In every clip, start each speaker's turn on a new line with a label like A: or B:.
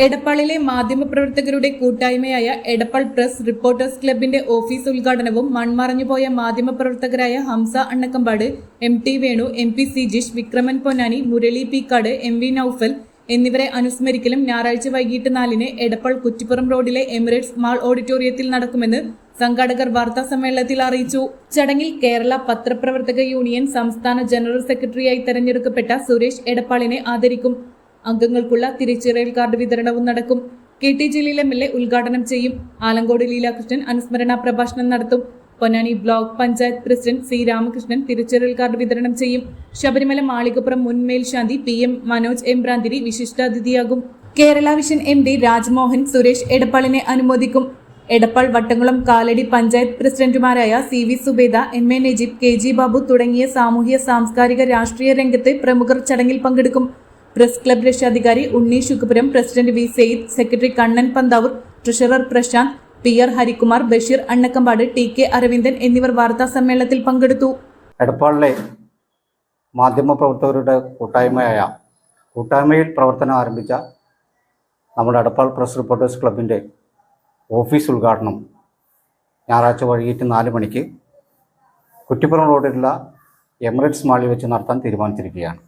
A: എടപ്പാളിലെ മാധ്യമപ്രവർത്തകരുടെ കൂട്ടായ്മയായ Edappal press reporters ക്ലബിന്റെ ഓഫീസ് ഉദ്ഘാടനവും മൺമറഞ്ഞുപോയ മാധ്യമപ്രവർത്തകരായ Hamsa Annakkampad M T Venu M P Sijish Vikraman Ponnani Murali Peekkad M V Noufal എന്നിവരെ അനുസ്മരിക്കലും ഞായറാഴ്ച വൈകിട്ട് നാലിന് എടപ്പാൾ കുറ്റിപ്പുറം റോഡിലെ എമിറേറ്റ്സ് മാൾ ഓഡിറ്റോറിയത്തിൽ നടക്കുമെന്ന് സംഘാടകർ വാർത്താ സമ്മേളനത്തിൽ അറിയിച്ചു. ചടങ്ങിൽ കേരള പത്രപ്രവർത്തക യൂണിയൻ സംസ്ഥാന ജനറൽ സെക്രട്ടറിയായി തെരഞ്ഞെടുക്കപ്പെട്ട സുരേഷ് എടപ്പാളിനെ ആദരിക്കും. അംഗങ്ങൾക്കുള്ള തിരിച്ചറിയൽ കാർഡ് വിതരണവും നടക്കും. K T Jaleel M L A ഉദ്ഘാടനം ചെയ്യും. ആലങ്കോട് ലീലാകൃഷ്ണൻ അനുസ്മരണ പ്രഭാഷണം നടത്തും. Ponnani block panchayat president C Ramakrishnan തിരിച്ചറിയൽ കാർഡ് വിതരണം ചെയ്യും. ശബരിമല മാളികപ്പുറം മുൻ മേൽശാന്തി P M Manoj Embranthiri വിശിഷ്ടാതിഥിയാകും. Kerala vision M D Rajmohan Suresh എടപ്പാളിനെ അനുമോദിക്കും. എടപ്പാൾ വട്ടംകുളം കാലടി പഞ്ചായത്ത് പ്രസിഡന്റുമാരായ C V Subeda M A Najeeb K G Babu തുടങ്ങിയ സാമൂഹ്യ സാംസ്കാരിക രാഷ്ട്രീയ രംഗത്തെ പ്രമുഖർ ചടങ്ങിൽ പങ്കെടുക്കും. പ്രസ് ക്ലബ് രക്ഷാധികാരി Unni Shukpuram president V Syed secretary Kannan Panthavoor treasurer Prashanth P R Harikumar Basheer Annakkampad T K Aravindan എന്നിവർ വാർത്താ സമ്മേളനത്തിൽ പങ്കെടുത്തു.
B: എടപ്പാളിലെ മാധ്യമപ്രവർത്തകരുടെ കൂട്ടായ്മയായ കൂട്ടായ്മയിൽ പ്രവർത്തനം ആരംഭിച്ച നമ്മുടെ എടപ്പാൾ പ്രസ് റിപ്പോർട്ടേഴ്സ് ക്ലബിന്റെ ഓഫീസ് ഉദ്ഘാടനം ഞായറാഴ്ച വൈകിട്ട് നാല് മണിക്ക് കുറ്റിപ്പുറം റോഡിലുള്ള എമിറേറ്റ്സ് മാളിൽ വെച്ച് നടത്താൻ തീരുമാനിച്ചിരിക്കുകയാണ്.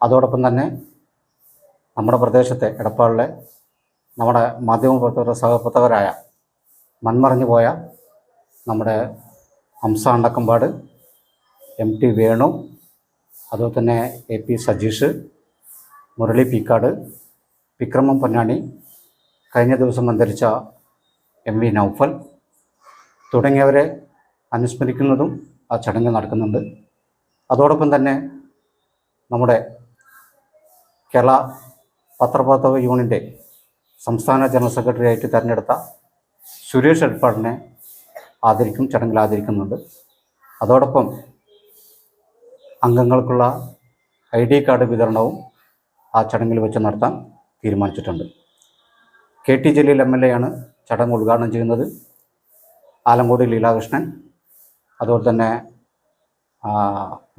B: അതോടൊപ്പം തന്നെ നമ്മുടെ പ്രദേശത്തെ എടപ്പാളിലെ നമ്മുടെ മാധ്യമപ്രവർത്തകരുടെ സഹപ്രവർത്തകരായ മൺമറഞ്ഞു പോയ നമ്മുടെ ഹംസ അണ്ടക്കമ്പാട് എം ടി വേണു അതുപോലെ തന്നെ എ പി സജീഷ് മുരളി പീക്കാട് വിക്രമം പൊന്നാണി കഴിഞ്ഞ ദിവസം അന്തരിച്ച എം വി നൗഫൽ തുടങ്ങിയവരെ അനുസ്മരിക്കുന്നതും ആ ചടങ്ങ് നടക്കുന്നുണ്ട്. അതോടൊപ്പം തന്നെ നമ്മുടെ കേരള പത്രപ്രവർത്തക യൂണിയന്റെ സംസ്ഥാന ജനറൽ സെക്രട്ടറി ആയിട്ട് തിരഞ്ഞെടുത്ത സുരേഷ് എടപ്പാടിനെ ആദരിക്കും ചടങ്ങിൽ ആദരിക്കുന്നുണ്ട്. അതോടൊപ്പം അംഗങ്ങൾക്കുള്ള ഐ ഡി കാർഡ് വിതരണവും ആ ചടങ്ങിൽ വെച്ച് നടത്താൻ തീരുമാനിച്ചിട്ടുണ്ട്. K T Jaleel M L A ആണ് ചടങ്ങ് ഉദ്ഘാടനം ചെയ്യുന്നത്. ആലങ്കോട് ലീലാകൃഷ്ണൻ അതുപോലെ തന്നെ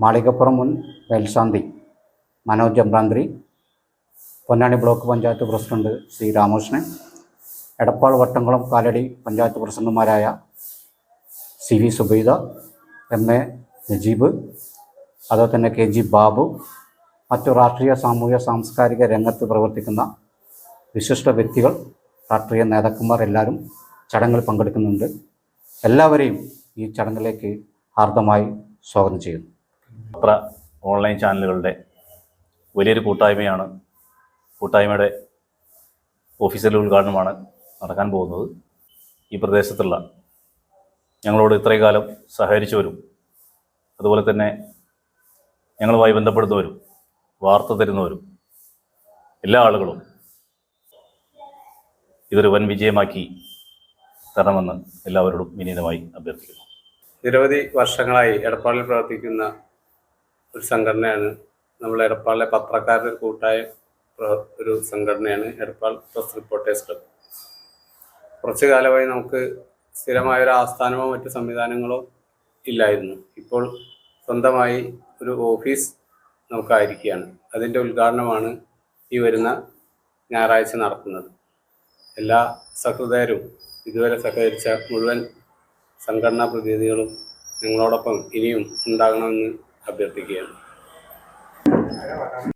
B: മാളികപ്പുറം മുൻ മേൽശാന്തി Manoj Embranthiri Ponnani block panchayat president C Ramakrishnan Edappal Vattamkulam Kalady panchayat പ്രസിഡന്റുമാരായ C V Subaida M A Najeeb അതുപോലെ തന്നെ കെ ജി ബാബു മറ്റു രാഷ്ട്രീയ സാമൂഹ്യ സാംസ്കാരിക രംഗത്ത് പ്രവർത്തിക്കുന്ന വിശിഷ്ട വ്യക്തികൾ രാഷ്ട്രീയ നേതാക്കന്മാർ എല്ലാവരും ചടങ്ങിൽ പങ്കെടുക്കുന്നുണ്ട്. എല്ലാവരെയും ഈ ചടങ്ങിലേക്ക് ഹാർദമായി സ്വാഗതം ചെയ്യുന്നു.
C: പത്ര ഓൺലൈൻ ചാനലുകളുടെ വലിയൊരു കൂട്ടായ്മയാണ് കൂട്ടായ്മയുടെ ഓഫീസിലെ ഉദ്ഘാടനമാണ് നടക്കാൻ പോകുന്നത്. ഈ പ്രദേശത്തുള്ള ഞങ്ങളോട് ഇത്രയും കാലം സഹകരിച്ചവരും അതുപോലെ തന്നെ ഞങ്ങളുമായി ബന്ധപ്പെടുന്നവരും വാർത്ത തരുന്നവരും എല്ലാ ആളുകളും ഇതൊരു വൻ വിജയമാക്കി തരണമെന്ന് എല്ലാവരോടും വിനീതമായി അഭ്യർത്ഥിക്കുന്നു.
D: നിരവധി വർഷങ്ങളായി എടപ്പാളിൽ പ്രവർത്തിക്കുന്ന ഒരു സംഘടനയാണ് നമ്മൾ എടപ്പാളിലെ പത്രക്കാരുടെ കൂട്ടായ ഒരു സംഘടനയാണ് എടപ്പാൾ പ്രസ് റിപ്പോർട്ടേഴ്സ് ക്ലബ്. കുറച്ചു കാലമായി നമുക്ക് സ്ഥിരമായ ഒരു ആസ്ഥാനമോ മറ്റു സംവിധാനങ്ങളോ ഇല്ലായിരുന്നു. ഇപ്പോൾ സ്വന്തമായി ഒരു ഓഫീസ് നമുക്കായിരിക്കുകയാണ്. അതിന്റെ ഉദ്ഘാടനമാണ് ഈ വരുന്ന ഞായറാഴ്ച നടക്കുന്നത് എല്ലാ സഹൃദയരും ഇതുവരെ സഹകരിച്ച മുഴുവൻ സംഘടനാ പ്രതിനിധികളും ഞങ്ങളോടൊപ്പം ഇനിയും ഉണ്ടാകണമെന്ന് അഭ്യർത്ഥിക്കുകയാണ്.